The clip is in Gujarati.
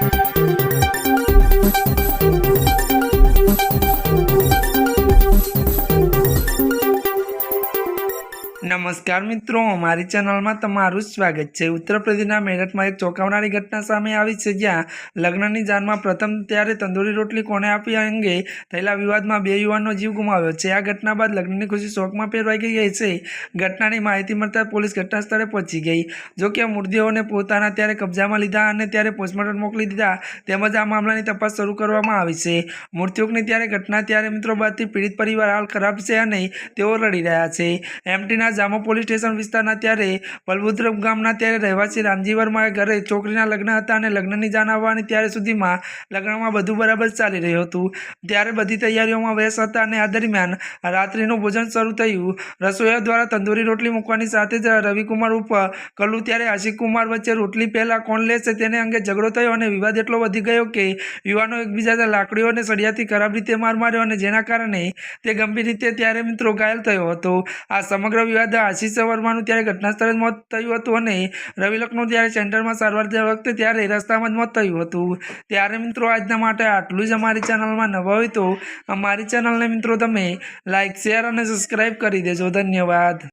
Thank you. નમસ્કાર મિત્રો, મારી ચેનલમાં તમારું સ્વાગત છે. ઉત્તર પ્રદેશના મેરઠમાં એક ચોંકાવનારી ઘટના સામે આવી છે, જ્યાં લગ્નની જાનમાં પ્રથમ ત્યારે તંદૂરી રોટલી કોને આપી અંગે થયેલા વિવાદમાં બે યુવાનનો જીવ ગુમાવ્યો છે. આ ઘટના બાદ લગ્નની ખુશી શોકમાં ફેરવાઈ ગઈ છે. ઘટનાની માહિતી મળતા પોલીસ ઘટના સ્થળે પહોંચી ગઈ. જોકે મૃતદેહોને પોતાના ત્યારે કબજામાં લીધા અને ત્યારે પોસ્ટમોર્ટમ મોકલી દીધા, તેમજ આ મામલાની તપાસ શરૂ કરવામાં આવી છે. મૃત્યુકની ત્યારે ઘટના ત્યારે મિત્રો બાદથી પીડિત પરિવાર હાલ ખરાબ છે અને તેઓ લડી રહ્યા છે. એમટીના જામો પોલીસ સ્ટેશન વિસ્તારના ત્યારે બલભદ્ર ગામના ત્યારે રહેવાસી રામજી વર્માએ ઘરે છોકરીના લગ્ન હતા અને લગ્નની જાણ આવવાની ત્યારે સુધીમાં લગ્નમાં બધું બરાબર ચાલી રહ્યું હતું. ત્યારે બધી તૈયારીઓમાં વ્યસ્ત હતા અને આ દરમિયાન રાત્રિનું ભોજન શરૂ થયું. રસોઈયા દ્વારા તંદૂરી રોટલી મૂકવાની સાથે જ રવિકુમાર ઉપર કલ્લુ ત્યારે આશિકુમાર વચ્ચે રોટલી પહેલાં કોણ લેશે તેને અંગે ઝઘડો થયો અને વિવાદ એટલો વધી ગયો કે યુવાનો એકબીજાને લાકડીઓ અને સળિયાથી ખરાબ રીતે માર માર્યો અને જેના કારણે તે ગંભીર રીતે ત્યારે મિત્રો ઘાયલ થયો હતો. આ સમગ્ર વિવાદ આશીષ વર્માનું ત્યારે ઘટના સ્થળે જ મોત થયું હતું અને રવિ લખનું ત્યારે સેન્ટરમાં સારવાર થયા વખતે ત્યારે રસ્તામાં જ મોત થયું હતું. ત્યારે મિત્રો, આજના માટે આટલું જ અમારી ચેનલમાં નવા હોય તો અમારી ચેનલને મિત્રો, તમે લાઇક શેર અને સબસ્ક્રાઈબ કરી દેજો. ધન્યવાદ.